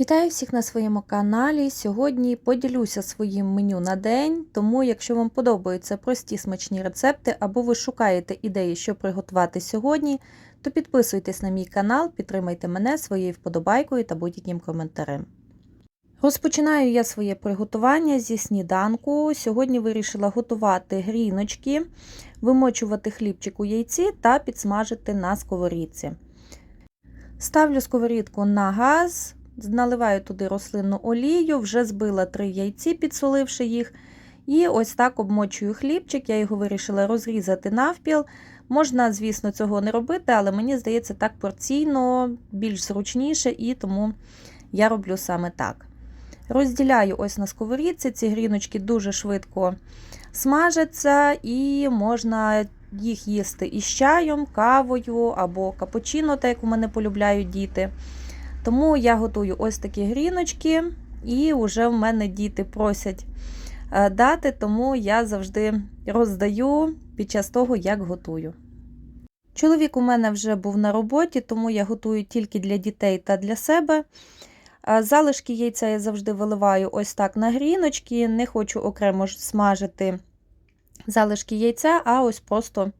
Вітаю всіх на своєму каналі. Сьогодні поділюся своїм меню на день, тому якщо вам подобаються прості смачні рецепти або ви шукаєте ідеї, що приготувати сьогодні, то підписуйтесь на мій канал, підтримайте мене своєю вподобайкою та будь-яким коментарем. Розпочинаю я своє приготування зі сніданку. Сьогодні вирішила готувати гріночки, вимочувати хлібчик у яйці та підсмажити на сковорідці. Ставлю сковорідку на газ, наливаю туди рослинну олію, вже збила три яйці, підсоливши їх. І ось так обмочую хлібчик, я його вирішила розрізати навпіл. Можна, звісно, цього не робити, але мені здається, так порційно, більш зручніше, і тому я роблю саме так. Розділяю ось на сковорідці, ці гріночки дуже швидко смажаться, і можна їх їсти із чаєм, кавою або капучино, так як у мене полюбляють діти. Тому я готую ось такі гріночки, і вже в мене діти просять дати, тому я завжди роздаю під час того, як готую. Чоловік у мене вже був на роботі, тому я готую тільки для дітей та для себе. Залишки яйця я завжди виливаю ось так на гріночки, не хочу окремо смажити залишки яйця, а ось просто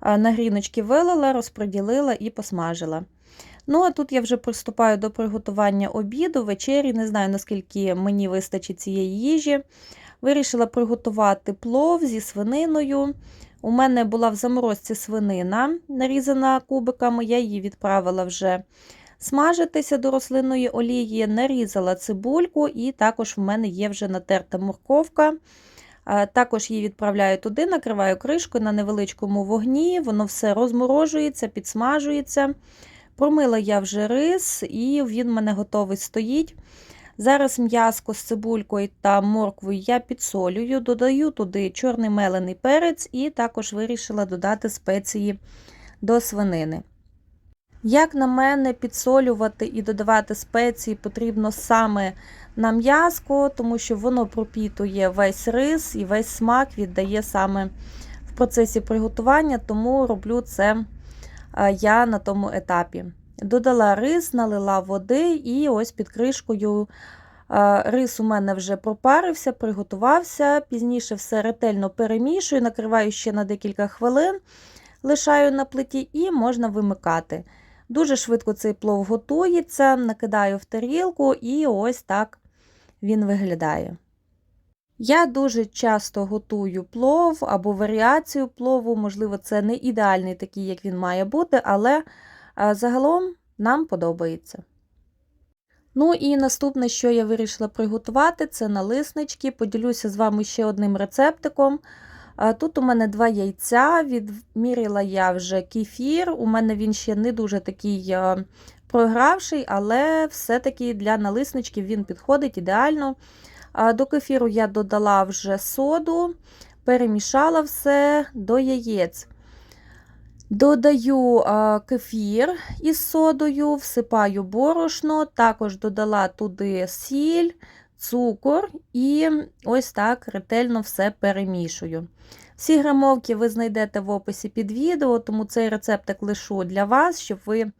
на гріночки вилила, розподілила і посмажила. Ну, а тут я вже приступаю до приготування обіду, вечері, не знаю, наскільки мені вистачить цієї їжі. Вирішила приготувати плов зі свининою. У мене була в заморозці свинина, нарізана кубиками, я її відправила вже смажитися до рослинної олії, нарізала цибульку, і також в мене є вже натерта морковка. Також її відправляю туди, накриваю кришкою на невеличкому вогні, воно все розморожується, підсмажується. Промила я вже рис, і він в мене готовий стоїть. Зараз м'язко з цибулькою та морквою я підсолюю, додаю туди чорний мелений перець і також вирішила додати спеції до свинини. Як на мене, підсолювати і додавати спеції потрібно саме на м'язко, тому що воно пропітує весь рис і весь смак віддає саме в процесі приготування, тому роблю це я на тому етапі. Додала рис, налила води, і ось під кришкою рис у мене вже пропарився, приготувався. Пізніше все ретельно перемішую, накриваю ще на декілька хвилин, лишаю на плиті і можна вимикати. Дуже швидко цей плов готується, накидаю в тарілку, і ось так він виглядає. Я дуже часто готую плов або варіацію плову, можливо, це не ідеальний такий, як він має бути, але загалом нам подобається. Ну і наступне, що я вирішила приготувати, це налиснички. Поділюся з вами ще одним рецептиком. Тут у мене два яйця, відміряла я вже кефір. У мене він ще не дуже такий програвший, але все-таки для налисничків він підходить ідеально. До кефіру я додала вже соду, перемішала все до яєць. Додаю кефір із содою, всипаю борошно, також додала туди сіль, цукор і ось так ретельно все перемішую. Всі грамовки ви знайдете в описі під відео, тому цей рецептик лишу для вас, щоб ви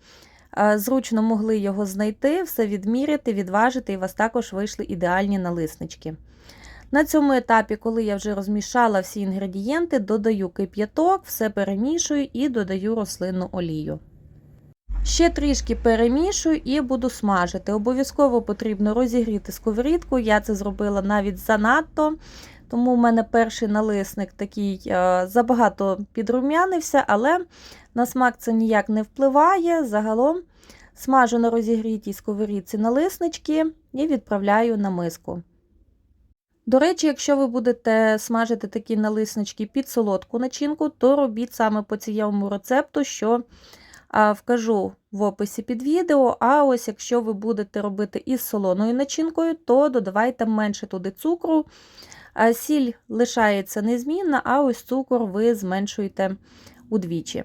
зручно могли його знайти, все відміряти, відважити, і у вас також вийшли ідеальні налиснички. На цьому етапі, коли я вже розмішала всі інгредієнти, додаю кип'яток, все перемішую і додаю рослинну олію. Ще трішки перемішую і буду смажити. Обов'язково потрібно розігріти сковорідку, я це зробила навіть занадто, тому в мене перший налисник такий забагато підрум'янився, але на смак це ніяк не впливає. Загалом смажу на розігрітій сковорідці налиснички і відправляю на миску. До речі, якщо ви будете смажити такі налиснички під солодку начинку, то робіть саме по цьому рецепту, що вкажу в описі під відео. А ось якщо ви будете робити із солоною начинкою, то додавайте менше туди цукру. Сіль лишається незмінна, а ось цукор ви зменшуєте удвічі.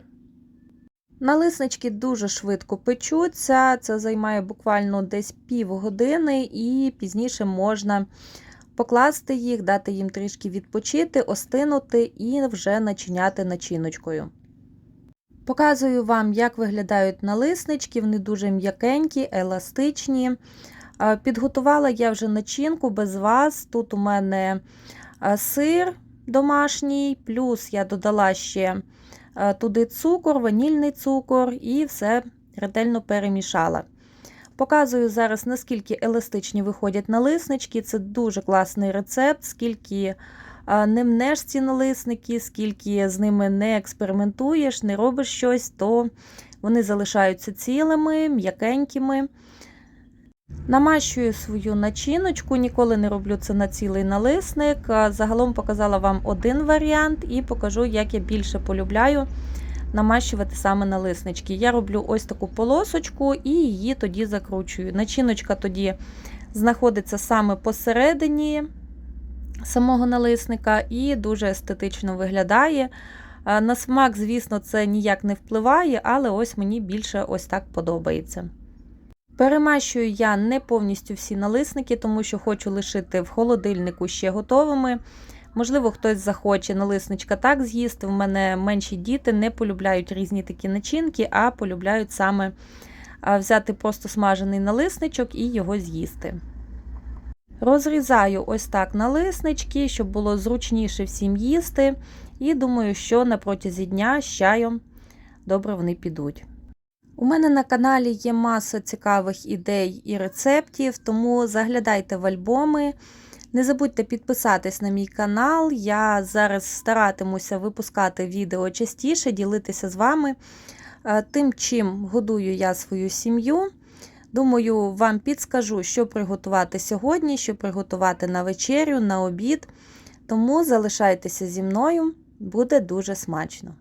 Налиснички дуже швидко печуться, це займає буквально десь півгодини, і пізніше можна покласти їх, дати їм трішки відпочити, остинути і вже начиняти начиночкою. Показую вам, як виглядають налиснички, вони дуже м'якенькі, еластичні. Підготувала я вже начинку без вас. Тут у мене сир домашній, плюс я додала ще туди цукор, ванільний цукор і все ретельно перемішала. Показую зараз, наскільки еластичні виходять налиснички. Це дуже класний рецепт, скільки не мнеш ці налисники, скільки з ними не експериментуєш, не робиш щось, то вони залишаються цілими, м'якенькими. Намащую свою начиночку, ніколи не роблю це на цілий налисник. Загалом показала вам один варіант і покажу, як я більше полюбляю намащувати саме налиснички. Я роблю ось таку полосочку і її тоді закручую. Начиночка тоді знаходиться саме посередині самого налисника і дуже естетично виглядає. На смак, звісно, це ніяк не впливає, але ось мені більше ось так подобається. Перемащую я не повністю всі налисники, тому що хочу лишити в холодильнику ще готовими. Можливо, хтось захоче налисничка так з'їсти. В мене менші діти не полюбляють різні такі начинки, а полюбляють саме взяти просто смажений налисничок і його з'їсти. Розрізаю ось так налиснички, щоб було зручніше всім їсти. І думаю, що на протязі дня з чаєм добре вони підуть. У мене на каналі є маса цікавих ідей і рецептів, тому заглядайте в альбоми. Не забудьте підписатись на мій канал. Я зараз старатимуся випускати відео частіше, ділитися з вами тим, чим годую я свою сім'ю. Думаю, вам підскажу, що приготувати сьогодні, що приготувати на вечерю, на обід. Тому залишайтеся зі мною, буде дуже смачно.